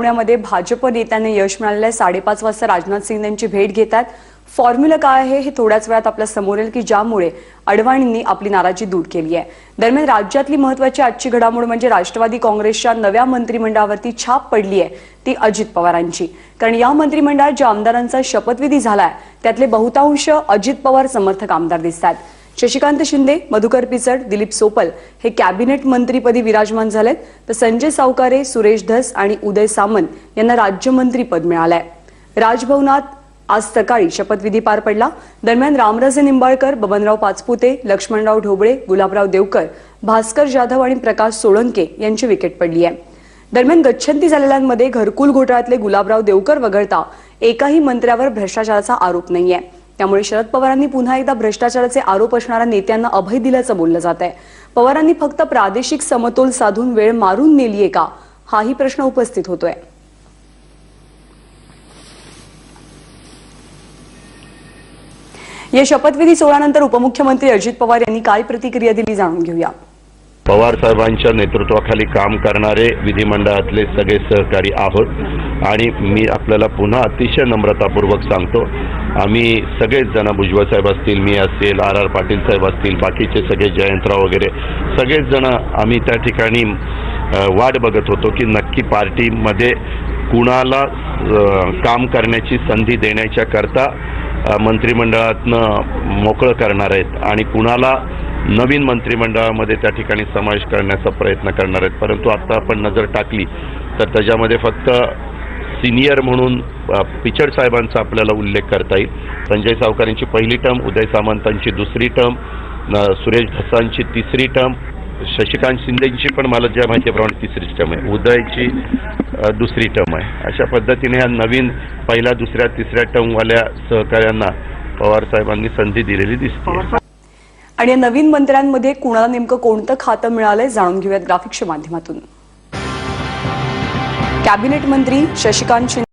पुण्यामध्ये भाजप नेत्यांना यश मिळालेलं आहे. साडेपाच वाजता राजनाथ सिंग यांची भेट घेतात. फॉर्म्युला काय आहे हे थोड्याच वेळात आपल्यासमोर येईल की ज्यामुळे अडवाणींनी आपली नाराजी दूर केली आहे. दरम्यान राज्यातली महत्वाची आजची घडामोड म्हणजे राष्ट्रवादी काँग्रेसच्या नव्या मंत्रिमंडळावरती छाप पडली आहे ती अजित पवारांची. कारण या मंत्रिमंडळात ज्या आमदारांचा शपथविधी झालाय त्यातले बहुतांश अजित पवार समर्थक आमदार दिसतात. शशिकांत शिंदे मधुकर पिचड दिलीप सोपल हे कॅबिनेट मंत्रीपदी विराजमान झालेत. तर संजय सावकारे सुरेश धस आणि उदय सामंत यांना राज्यमंत्रीपद मिळालंय. राजभवनात आज सकाळी शपथविधी पार पडला. दरम्यान रामराजे निंबाळकर बबनराव पाचपुते लक्ष्मणराव ढोबळे गुलाबराव देवकर भास्कर जाधव आणि प्रकाश सोळंके यांची विकेट पडली आहे. दरम्यान गच्छंती झालेल्यांमध्ये घरकुल घोटाळ्यातले गुलाबराव देवकर वगळता एकाही मंत्र्यावर भ्रष्टाचाराचा आरोप नाहीये. त्यामुळे शरद पवारांनी पुन्हा एकदा भ्रष्टाचाराचे आरोप असणाऱ्या नेत्यांना अभय दिल्याचं बोललं जात आहे. पवारांनी फक्त प्रादेशिक समतोल साधून वेळ मारून नेलीये का? हाही प्रश्न उपस्थित होतोय. या शपथविधी सोहळ्यानंतर उपमुख्यमंत्री अजित पवार यांनी काय प्रतिक्रिया दिली जाणून घेऊया. पवार साहेबांच्या नेतृत्वाखाली काम करणारे विधिमंडळातले सगळे सहकारी आहोत. आणि मी आपल्याला पुन्हा अतिशय नम्रतापूर्वक सांगतो आम्ही सगळेच जण भुजबळ साहेब असतील मी असेल आर आर पाटील साहेब असतील बाकीचे सगळे जयंतराव वगैरे सगळेच जण आम्ही त्या ठिकाणी वाट बघत होतो की नक्की पार्टीमध्ये कुणाला काम करण्याची संधी देण्याच्या करता मंत्रिमंडळातनं मोकळं करणार आहेत. आणि कुणाला नवीन मंत्रिमंडळामध्ये त्या ठिकाणी समावेश करण्याचा प्रयत्न करणार आहेत. परंतु आता आपण नजर टाकली तर त्याच्यामध्ये फक्त सिनियर म्हणून पिचड साहेबांचा आपल्याला उल्लेख करता येईल. संजय सावकारांची पहिली टर्म उदय सामंतांची दुसरी टर्म सुरेश धसांची तिसरी टर्म शशिकांत शिंदेची पण मला ज्या माहितीप्रमाणे तिसरी टर्म आहे. उदयची दुसरी टर्म आहे. अशा पद्धतीने ह्या नवीन पहिल्या दुसऱ्या तिसऱ्या टर्मवाल्या सहकाऱ्यांना पवार साहेबांनी संधी दिलेली दिसते. आणि या नवीन मंत्र्यांमध्ये कुणाला नेमकं कोणतं खातं मिळालंय जाणून घेऊयात ग्राफिक्सच्या माध्यमातून. कॅबिनेट मंत्री शशिकांत शिंदे